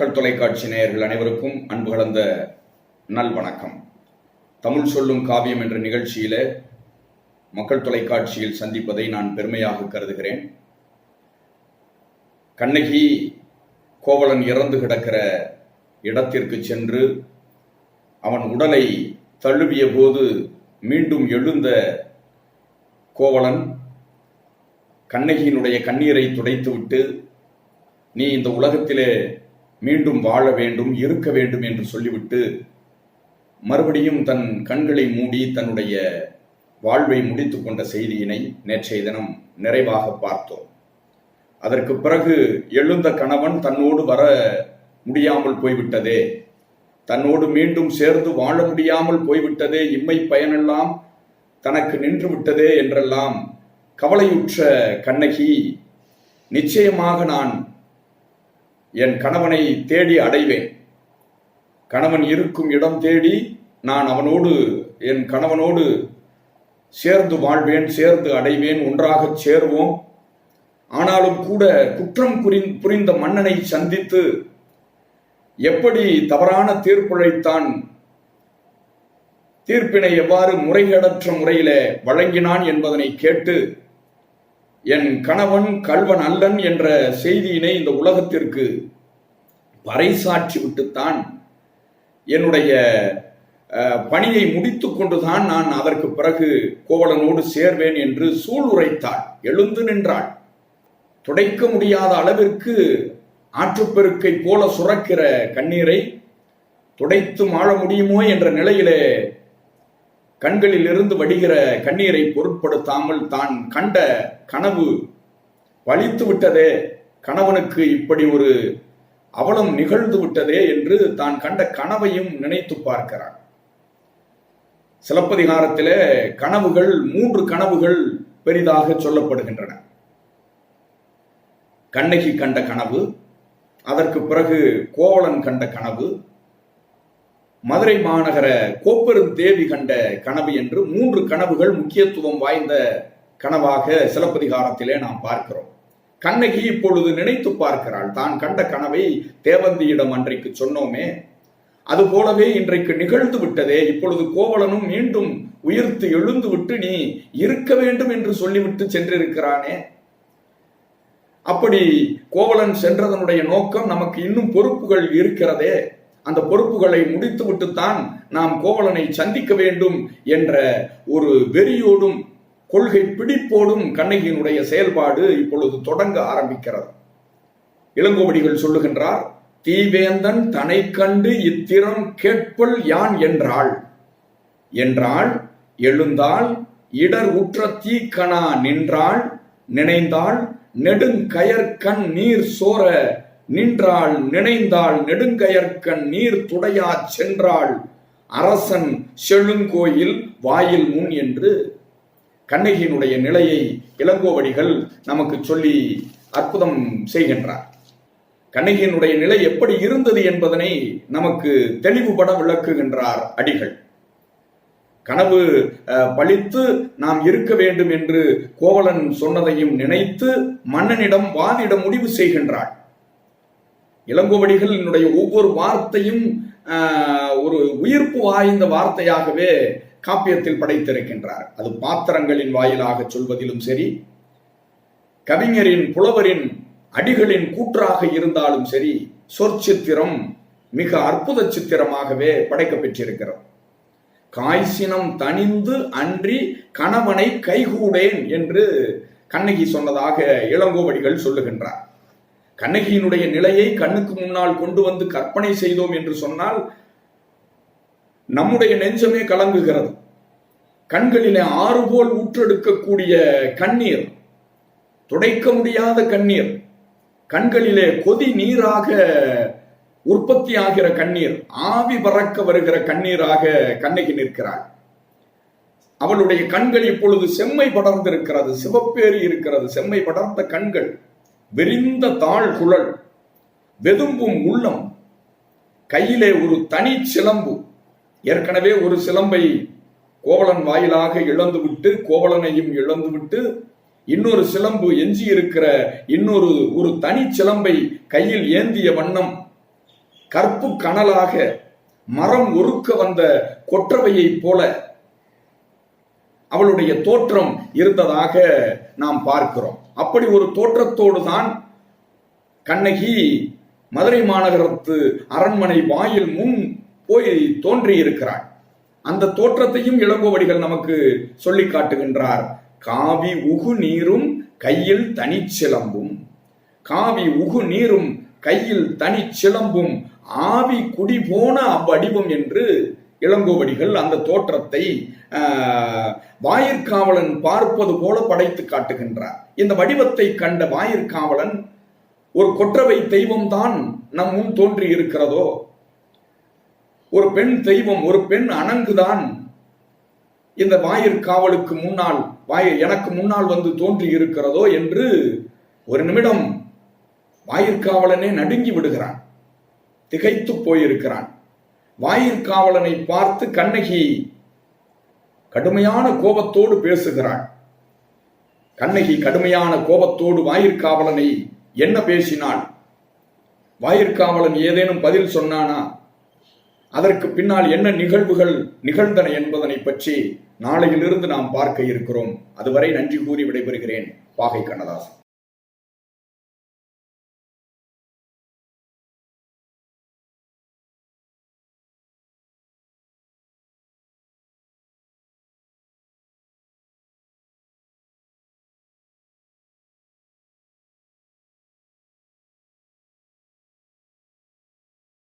மக்கள் தொலைக்காட்சி நேயர்கள் அனைவருக்கும் அன்பு கலந்த நல் வணக்கம் தமிழ் சொல்லும் காவியம் என்ற நிகழ்ச்சியில மக்கள் தொலைக்காட்சியில் சந்திப்பதை நான் பெருமையாக கருதுகிறேன். கண்ணகி கோவலன் இறந்து கிடக்கிற இடத்திற்கு சென்று அவன் உடலை தழுவிய போது மீண்டும் எழுந்த கோவலன் கண்ணகியினுடைய கண்ணீரை துடைத்துவிட்டு நீ இந்த உலகத்திலே மீண்டும் வாழ வேண்டும் இருக்க வேண்டும் என்று சொல்லிவிட்டு மறுபடியும் தன் கண்களை மூடி தன்னுடைய வாழ்வை முடித்து கொண்ட செய்தியினை நேற்றைய தினம் நிறைவாக பார்த்தோம். அதற்கு பிறகு எழுந்த கணவன் தன்னோடு வர முடியாமல் போய்விட்டதே. தன்னோடு மீண்டும் சேர்ந்து வாழ முடியாமல் போய்விட்டதே. இம்மை பயனெல்லாம் தனக்கு நின்று விட்டதே என்றெல்லாம் கவலையுற்ற கண்ணகி நிச்சயமாக நான் என் கணவனை தேடி அடைவேன். கணவன் இருக்கும் இடம் தேடி நான் அவனோடு என் கணவனோடு சேர்ந்து வாழ்வேன் சேர்ந்து அடைவேன் ஒன்றாக சேருவோம். ஆனாலும் கூட குற்றம் புரி- புரிந்த மன்னனை சந்தித்து எப்படி தவறான தீர்ப்புழைத்தான்? தீர்ப்பினை எவ்வாறு முறைகேடற்ற முறையில வழங்கினான் என்பதனை கேட்டு என் கணவன் கல்வன் அல்லன் என்ற செய்தியினை இந்த உலகத்திற்கு பறைசாற்றி விட்டுத்தான் என்னுடைய பணியை முடித்து கொண்டுதான் நான் அதற்கு பிறகு கோவலனோடு சேர்வேன் என்று சூளுரைத்தாள். எழுந்து நின்றாள். துடைக்க முடியாத அளவிற்கு ஆற்றுப்பெருக்கை போல சுரக்கிற கண்ணீரை துடைத்து மாழ முடியுமோ என்ற நிலையிலே கண்களில் இருந்து வடிகிற கண்ணீரை பொருட்படுத்தாமல் தான் கண்ட கனவு பழித்து விட்டதே. கணவனுக்கு இப்படி ஒரு அவலம் நிகழ்ந்து விட்டதே என்று தான் கண்ட கனவையும் நினைத்து பார்க்கிறான். சிலப்பதிகாரத்திலே கனவுகள் மூன்று கனவுகள் பெரிதாக சொல்லப்படுகின்றன. கண்ணகி கண்ட கனவு அதற்கு பிறகு கோவலன் கண்ட கனவு மதுரை மாநகர கோப்பெரும் தேவி கண்ட கனவு என்று மூன்று கனவுகள் முக்கியத்துவம் வாய்ந்த கனவாக சிலப்பதிகாரத்திலே நாம் பார்க்கிறோம். கண்ணகி இப்பொழுது நினைத்து பார்க்கிறாள். தான் கண்ட கனவை தேவந்தியிடம் அன்றைக்கு சொன்னோமே. அது போலவே இன்றைக்கு நிகழ்ந்து விட்டதே. இப்பொழுது கோவலனும் மீண்டும் உயிர்த்து எழுந்து விட்டு நீ இருக்க வேண்டும் என்று சொல்லிவிட்டு சென்றிருக்கிறானே? அப்படி கோவலன் சென்றதனுடைய நோக்கம் நமக்கு இன்னும் பொறுப்புகள் இருக்கிறதே. அந்த பொறுப்புகளை முடித்துவிட்டுத்தான் நாம் கோவலனை சந்திக்க வேண்டும் என்ற ஒரு வெறியோடும் கொள்கை பிடிப்போடும் கண்ணகியினுடைய செயல்பாடு இப்பொழுது தொடங்க ஆரம்பிக்கிறது. இளங்கோவடிகள் சொல்லுகின்றார் தீவேந்தன் தனை கண்டு இத்திறம் கேட்பல் யான் என்றாள். என்றாள் எழுந்தாள் இடர் உற்ற தீக்கணா நின்றாள். நினைந்தாள் நெடுங்கயற்கண் நீர் சோர நின்றாள் நினைந்தாள் நெடுங்கயற்கண் நீர் துடையா சென்றாள். அரசன் செழுங்கோயில் வாயில் முன் என்று கண்ணகியினுடைய நிலையை இளங்கோவடிகள் நமக்கு சொல்லி அற்புதம் செய்கின்றார். கண்ணகியினுடைய நிலை எப்படி இருந்தது என்பதனை நமக்கு தெளிவுபட விளக்குகின்றார் அடிகள். கனவு பழித்து நாம் இருக்க வேண்டும் என்று கோவலன் சொன்னதையும் நினைத்து மன்னனிடம் வாதிட முடிவு செய்கின்றாள். இளங்கோவடிகள் என்னுடைய ஒவ்வொரு வார்த்தையும் ஒரு உயிர்ப்பு வாய்ந்த வார்த்தையாகவே காப்பியத்தில் படைத்திருக்கின்றார். அது பாத்திரங்களின் வாயிலாக சொல்வதிலும் சரி கவிஞரின் புலவரின் அடிகளின் கூற்றாக இருந்தாலும் சரி சொற்சித்திரம் மிக அற்புத சித்திரமாகவே படைக்கப்பெற்றிருக்கிறோம் காய்ச்சினம் தணிந்து அன்றி கணவனை கைகூடேன் என்று கண்ணகி சொன்னதாக இளங்கோவடிகள் சொல்லுகின்றார். கண்ணகியினுடைய நிலையை கண்ணுக்கு முன்னால் கொண்டு வந்து கற்பனை செய்தோம் என்று சொன்னால் நம்முடைய நெஞ்சமே கலங்குகிறது. கண்களிலே ஆறு போல் ஊற்றெடுக்கக்கூடிய கண்ணீர் துடைக்க முடியாத கண்ணீர் கண்களிலே கொதி நீராக உற்பத்தி ஆகிற கண்ணீர் ஆவி பறக்க வருகிற கண்ணீராக கண்ணகி நிற்கிறாள். அவளுடைய கண்கள் இப்பொழுது செம்மை படர்ந்திருக்கிறது சிவப்பேறி இருக்கிறது செம்மை படர்ந்த கண்கள். விரிந்த தாழ் குழல் வெதும்பும் உள்ளம் கையிலே ஒரு தனி சிலம்பு. ஏற்கனவே ஒரு சிலம்பை கோவலன் வாயிலாக இழந்துவிட்டு கோவலனையும் இழந்துவிட்டு இன்னொரு சிலம்பு எஞ்சி இருக்கிற இன்னொரு ஒரு தனி சிலம்பை கையில் ஏந்திய வண்ணம் கற்பு கனலாக மரம் ஒருக்க வந்த கொற்றவையைப் போல அவளுடைய தோற்றம் இருந்ததாக நாம் பார்க்கிறோம். அப்படி ஒரு தோற்றத்தோடு தான் கண்ணகி மதுரை மாநகரத்து அரண்மனை வாயில் முன் போய் தோன்றியிருக்கிறாள். அந்த தோற்றத்தையும் இளங்கோவடிகள் நமக்கு சொல்லி காட்டுகின்றார். காவி உகு நீரும் கையில் தனிச்சிலம்பும் காவி உகு நீரும் கையில் தனிச்சிலம்பும் ஆவி குடி போன அவ்வடிவம் என்று இளங்கோவடிகள் அந்த தோற்றத்தை வாயிற்காவலன் பார்ப்பது போல படைத்து காட்டுகின்றார். இந்த வடிவத்தை கண்ட வாயிற்காவலன் ஒரு கொற்றவை தெய்வம்தான் நம் முன் தோன்றி இருக்கிறதோ? ஒரு பெண் தெய்வம் ஒரு பெண் அணங்குதான் இந்த வாயிற்காவலுக்கு முன்னால் வாய எனக்கு முன்னால் வந்து தோன்றி இருக்கிறதோ? என்று ஒரு நிமிடம் வாயிற்காவலனே நடுங்கி விடுகிறான். திகைத்து போயிருக்கிறான். வாயிற்காவலனை பார்த்து கண்ணகி கடுமையான கோபத்தோடு பேசுகிறாள். கண்ணகி கடுமையான கோபத்தோடு வாயிற்காவலனை என்ன பேசினாள்? வாயிற்காவலன் ஏதேனும் பதில் சொன்னானா? அதற்கு பின்னால் என்ன நிகழ்வுகள் நிகழ்ந்தன என்பதனை பற்றி நாளையிலிருந்து நாம் பார்க்க இருக்கிறோம். அதுவரை நன்றி கூறி விடைபெறுகிறேன். பாகை கண்ணதாசன்.